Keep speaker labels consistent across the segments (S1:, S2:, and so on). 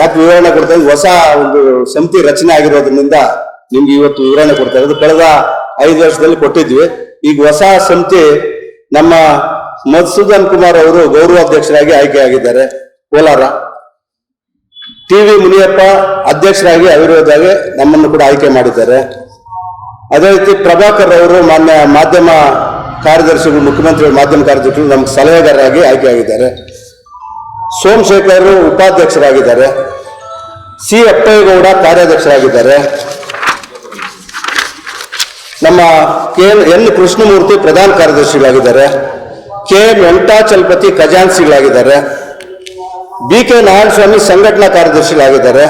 S1: ಯಾಕೆ ವಿವರಣೆ ಕೊಡ್ತಾ ಇದ್ದೀವಿ? ಹೊಸ ಒಂದು ಸಮಿತಿ ರಚನೆ ಆಗಿರೋದ್ರಿಂದ ನಿಮ್ಗೆ ಇವತ್ತು ವಿವರಣೆ ಕೊಡ್ತಾ ಇರೋದು. ಕಳೆದ ಐದು ವರ್ಷದಲ್ಲಿ ಕೊಟ್ಟಿದ್ವಿ. ಈಗ ಹೊಸ ಸಮಿತಿ ನಮ್ಮ ಮಧುಸೂದನ್ ಕುಮಾರ್ ಅವರು ಗೌರವಾಧ್ಯಕ್ಷರಾಗಿ ಆಯ್ಕೆಯಾಗಿದ್ದಾರೆ ಕೋಲಾರ. ಟಿ ವಿ ಮುನಿಯಪ್ಪ ಅಧ್ಯಕ್ಷರಾಗಿ ಅವಿರೋಧಾಗಿ ನಮ್ಮನ್ನು ಕೂಡ ಆಯ್ಕೆ ಮಾಡಿದ್ದಾರೆ. ಅದೇ ರೀತಿ ಪ್ರಭಾಕರ್ ಅವರು ಮಾನ್ಯ ಮಾಧ್ಯಮ ಕಾರ್ಯದರ್ಶಿಗಳು, ಮುಖ್ಯಮಂತ್ರಿಗಳು, ಮಾಧ್ಯಮ ಕಾರ್ಯದರ್ಶಿಗಳು ನಮ್ಗೆ ಸಲಹೆಗಾರರಾಗಿ ಆಯ್ಕೆ ಆಗಿದ್ದಾರೆ. ಸೋಮಶೇಖರ್ ಉಪಾಧ್ಯಕ್ಷರಾಗಿದ್ದಾರೆ. ಸಿ ಅಪ್ಪಯ್ಯಗೌಡ ಕಾರ್ಯಾಧ್ಯಕ್ಷರಾಗಿದ್ದಾರೆ. ನಮ್ಮ ಕೆ ಎನ್ ಕೃಷ್ಣಮೂರ್ತಿ ಪ್ರಧಾನ ಕಾರ್ಯದರ್ಶಿಗಳಾಗಿದ್ದಾರೆ. ಕೆ ಎಂ ವೆಂಕಟಾಚಲಪತಿ ಖಜಾನ್ಸಿಗಳಾಗಿದ್ದಾರೆ ಬಿ ಕೆ ನಾರಾಯಣಸ್ವಾಮಿ ಸಂಘಟನಾ ಕಾರ್ಯದರ್ಶಿಗಳಾಗಿದ್ದಾರೆ.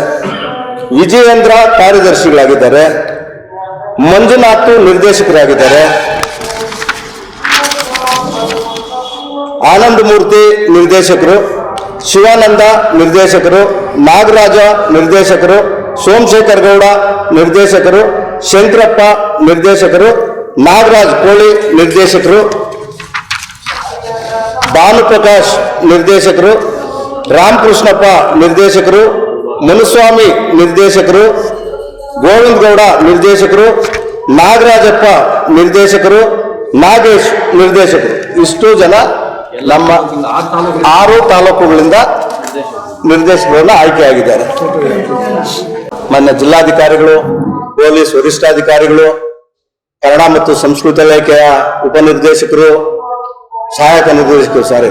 S1: ವಿಜಯೇಂದ್ರ ಕಾರ್ಯದರ್ಶಿಗಳಾಗಿದ್ದಾರೆ. ಮಂಜುನಾಥ್ ನಿರ್ದೇಶಕರಾಗಿದ್ದಾರೆ. ಆನಂದ ಮೂರ್ತಿ ನಿರ್ದೇಶಕರು. ಶಿವಾನಂದ ನಿರ್ದೇಶಕರು, ನಾಗರಾಜ ನಿರ್ದೇಶಕರು ಸೋಮಶೇಖರ್ ಗೌಡ ನಿರ್ದೇಶಕರು, ಶಂಕರಪ್ಪ ನಿರ್ದೇಶಕರು, ನಾಗರಾಜ್ ಕೋಳಿ ನಿರ್ದೇಶಕರು, ಭಾನುಪ್ರಕಾಶ್ ನಿರ್ದೇಶಕರು, ರಾಮಕೃಷ್ಣಪ್ಪ ನಿರ್ದೇಶಕರು, ಮುನುಸ್ವಾಮಿ ನಿರ್ದೇಶಕರು ಗೋವಿಂದ ಗೌಡ ನಿರ್ದೇಶಕರು, ನಾಗರಾಜಪ್ಪ ನಿರ್ದೇಶಕರು, ನಾಗೇಶ್ ನಿರ್ದೇಶಕರು. ಇಷ್ಟು ಜನ ನಮ್ಮ ಆರು ತಾಲೂಕುಗಳಿಂದ ನಿರ್ದೇಶಕರನ್ನ ಆಯ್ಕೆಯಾಗಿದ್ದಾರೆ. ಮಾನ್ಯ ಜಿಲ್ಲಾಧಿಕಾರಿಗಳು, ಪೊಲೀಸ್ ವರಿಷ್ಠಾಧಿಕಾರಿಗಳು, ಕನ್ನಡ ಮತ್ತು ಸಂಸ್ಕೃತ ಇಲಾಖೆಯ ಉಪನಿರ್ದೇಶಕರು, ಸಹಾಯಕ ನಿರ್ದೇಶಕರು ಸಾರಿ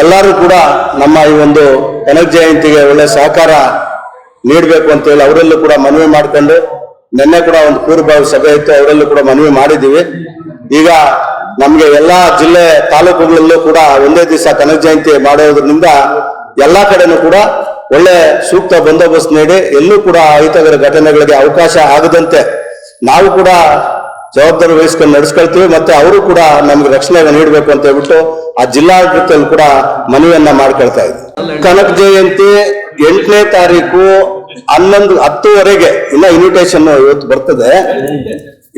S1: ಎಲ್ಲರೂ ಕೂಡ ನಮ್ಮ ಈ ಒಂದು ಕನಕ ಜಯಂತಿಗೆ ಒಳ್ಳೆ ಸಹಕಾರ ನೀಡಬೇಕು ಅಂತ ಹೇಳಿ ಅವರಲ್ಲೂ ಕೂಡ ಮನವಿ ಮಾಡಿಕೊಂಡು, ನಿನ್ನೆ ಕೂಡ ಒಂದು ಪೂರ್ವಭಾವಿ ಸಭೆ ಇತ್ತು, ಅವರಲ್ಲೂ ಕೂಡ ಮನವಿ ಮಾಡಿದ್ದೀವಿ. ಈಗ ನಮ್ಗೆ ಎಲ್ಲಾ ಜಿಲ್ಲೆ ತಾಲೂಕುಗಳಲ್ಲೂ ಕೂಡ ಒಂದೇ ದಿವಸ ಕನಕ ಜಯಂತಿ ಮಾಡೋದ್ರಿಂದ ಎಲ್ಲಾ ಕಡೆನೂ ಕೂಡ ಒಳ್ಳೆ ಸೂಕ್ತ ಬಂದೋಬಸ್ತ್ ನೀಡಿ ಎಲ್ಲೂ ಕೂಡ ಅಹಿತಕರ ಘಟನೆಗಳಿಗೆ ಅವಕಾಶ ಆಗದಂತೆ ನಾವು ಕೂಡ ಜವಾಬ್ದಾರಿ ವಹಿಸ್ಕೊಂಡು ನಡೆಸ್ಕೊಳ್ತೀವಿ ಮತ್ತೆ ಅವರು ಕೂಡ ನಮ್ಗೆ ರಕ್ಷಣೆ ನೀಡಬೇಕು ಅಂತ ಹೇಳ್ಬಿಟ್ಟು ಆ ಜಿಲ್ಲಾಡಳಿತದಲ್ಲಿ ಕೂಡ ಮನವಿಯನ್ನ ಮಾಡ್ಕೊಳ್ತಾ ಇದ್ವಿ. ಕನಕ ಜಯಂತಿ ಎಂಟನೇ ತಾರೀಕು ಹನ್ನೊಂದು, ಹತ್ತುವರೆಗೆ, ಇನ್ನ ಇನ್ವಿಟೇಷನ್ ಇವತ್ತು ಬರ್ತದೆ.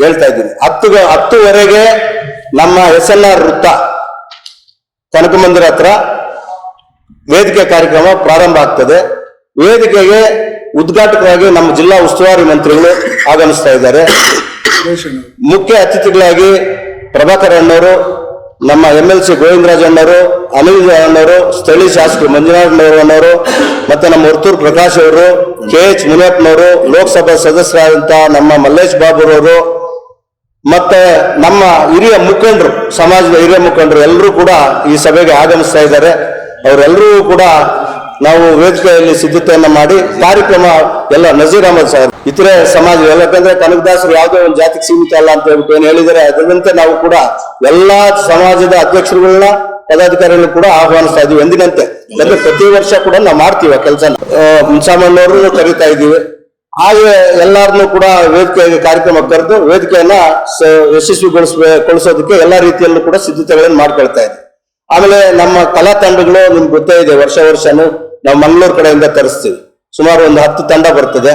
S1: ಹೇಳ್ತಾ ಇದ್ದೀನಿ. ಹತ್ತು ಹತ್ತುವರೆಗೆ ನಮ್ಮ ಎಸ್ ಎನ್ ಆರ್ ವೃತ್ತ ಕನಕ ಮಂದಿರ ಹತ್ರ ವೇದಿಕೆ ಕಾರ್ಯಕ್ರಮ ಪ್ರಾರಂಭ ಆಗ್ತದೆ. ವೇದಿಕೆಗೆ ಉದ್ಘಾಟಕರಾಗಿ ನಮ್ಮ ಜಿಲ್ಲಾ ಉಸ್ತುವಾರಿ ಮಂತ್ರಿಗಳು ಆಗಮಿಸ್ತಾ ಇದ್ದಾರೆ. ಮುಖ್ಯ ಅತಿಥಿಗಳಾಗಿ ಪ್ರಭಾಕರ್ ಅಣ್ಣವರು, ನಮ್ಮ ಎಂ ಎಲ್ ಸಿ ಗೋವಿಂದರಾಜ್ ಅಣ್ಣವರು, ಅನಿಲ್ ಅಣ್ಣವರು, ಸ್ಥಳೀಯ ಶಾಸಕರು ಮಂಜುನಾಥ್ ಅಣ್ಣವರು, ಮತ್ತೆ ನಮ್ಮ ಹೊರ್ತೂರು ಪ್ರಕಾಶ್ ಅವರು, ಕೆ ಎಚ್ ಮುನಿಯಪ್ಪನವರು, ಲೋಕಸಭಾ ಸದಸ್ಯರಾದಂತಹ ನಮ್ಮ ಮಲ್ಲೇಶ್ ಬಾಬುರವರು ಮತ್ತೆ ನಮ್ಮ ಹಿರಿಯ ಮುಖಂಡರು, ಸಮಾಜದ ಹಿರಿಯ ಮುಖಂಡರು ಎಲ್ಲರೂ ಕೂಡ ಈ ಸಭೆಗೆ ಆಗಮಿಸ್ತಾ ಇದ್ದಾರೆ. ಅವರೆಲ್ಲರೂ ಕೂಡ ನಾವು ವೇದಿಕೆಯಲ್ಲಿ ಸಿದ್ಧತೆಯನ್ನ ಮಾಡಿ ಕಾರ್ಯಕ್ರಮ ಎಲ್ಲ ನಜೀರ್ ಅಹಮದ್ ಸಾಹೇಬ್, ಇತರೆ ಸಮಾಜ ಯಾಕಂದ್ರೆ ಕನಕದಾಸರು ಯಾವುದೋ ಒಂದು ಜಾತಿಗೆ ಸೀಮಿತ ಅಲ್ಲ ಅಂತ ಹೇಳ್ಬಿಟ್ಟು ಏನು ಹೇಳಿದರೆ ಅದರಂತೆ ನಾವು ಕೂಡ ಎಲ್ಲಾ ಸಮಾಜದ ಅಧ್ಯಕ್ಷರುಗಳನ್ನ ಪದಾಧಿಕಾರಿಗಳು ಕೂಡ ಆಹ್ವಾನಿಸ್ತಾ ಇದೀವಿ ಎಂದಿನಂತೆ. ಪ್ರತಿ ವರ್ಷ ಕೂಡ ನಾವು ಮಾಡ್ತೀವಿ ಆ ಕೆಲಸ ಮುನ್ಸಾಮಣ್ಣವರು ಕರೀತಾ ಇದೀವಿ ಹಾಗೆ ಎಲ್ಲರನ್ನೂ ಕೂಡ ವೇದಿಕೆಗೆ ಕಾರ್ಯಕ್ರಮ ಕರೆದು ವೇದಿಕೆಯನ್ನ ಯಶಸ್ವಿಗೊಳಿಸಬೇಗೊಳಿಸೋದಕ್ಕೆ ಎಲ್ಲಾ ರೀತಿಯಲ್ಲೂ ಕೂಡ ಸಿದ್ಧತೆಗಳನ್ನು ಮಾಡ್ಕೊಳ್ತಾ ಇದೆ. ಆಮೇಲೆ ನಮ್ಮ ಕಲಾ ತಂಡಗಳು ನಿಮ್ಗೆ ಗೊತ್ತೇ ಇದೆ, ವರ್ಷ ವರ್ಷನೂ ನಾವು ಮಂಗಳೂರು ಕಡೆಯಿಂದ ತರಿಸ್ತೀವಿ. ಸುಮಾರು ಒಂದು ಹತ್ತು ತಂಡ ಬರ್ತದೆ.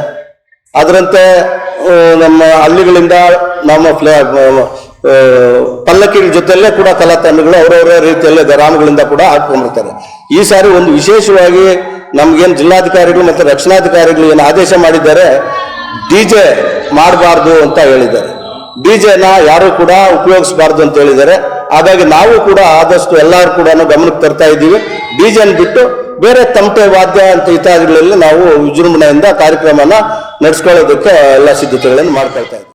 S1: ಅದರಂತೆ ನಮ್ಮ ಹಳ್ಳಿಗಳಿಂದ ನಮ್ಮ ಪಲ್ಲಕ್ಕಿಗಳ ಜೊತೆಯಲ್ಲೇ ಕೂಡ ಕಲಾ ತಂಡಗಳು ಅವರವರ ರೀತಿಯಲ್ಲೇ ಗ್ರಾಮಗಳಿಂದ ಕೂಡ ಹಾಕೊಂಡಿರ್ತಾರೆ ಈ ಸಾರಿ ಒಂದು ವಿಶೇಷವಾಗಿ ನಮ್ಗೇನು ಜಿಲ್ಲಾಧಿಕಾರಿಗಳು ಮತ್ತು ರಕ್ಷಣಾಧಿಕಾರಿಗಳು ಏನು ಆದೇಶ ಮಾಡಿದ್ದಾರೆ, ಡಿ ಜೆ ಮಾಡಬಾರ್ದು ಅಂತ ಹೇಳಿದ್ದಾರೆ. ಡಿ ಜೆನ ಯಾರು ಕೂಡ ಉಪಯೋಗಿಸಬಾರ್ದು ಅಂತ ಹೇಳಿದ್ದಾರೆ. ಹಾಗಾಗಿ ನಾವು ಕೂಡ ಆದಷ್ಟು ಎಲ್ಲರೂ ಕೂಡ ಗಮನಕ್ಕೆ ತರ್ತಾ ಇದ್ದೀವಿ. ಡಿಜೆನ್ ಬಿಟ್ಟು ಬೇರೆ ತಮಟೆ ವಾದ್ಯ ಅಂತ ಇತ್ಯಾದಿಗಳಲ್ಲಿ ನಾವು ವಿಜೃಂಭಣೆಯಿಂದ ಕಾರ್ಯಕ್ರಮನ ನಡೆಸ್ಕೊಳ್ಳೋದಕ್ಕೆ ಎಲ್ಲ ಸಿದ್ಧತೆಗಳನ್ನು ಮಾಡ್ತಾ ಇದ್ದೀವಿ.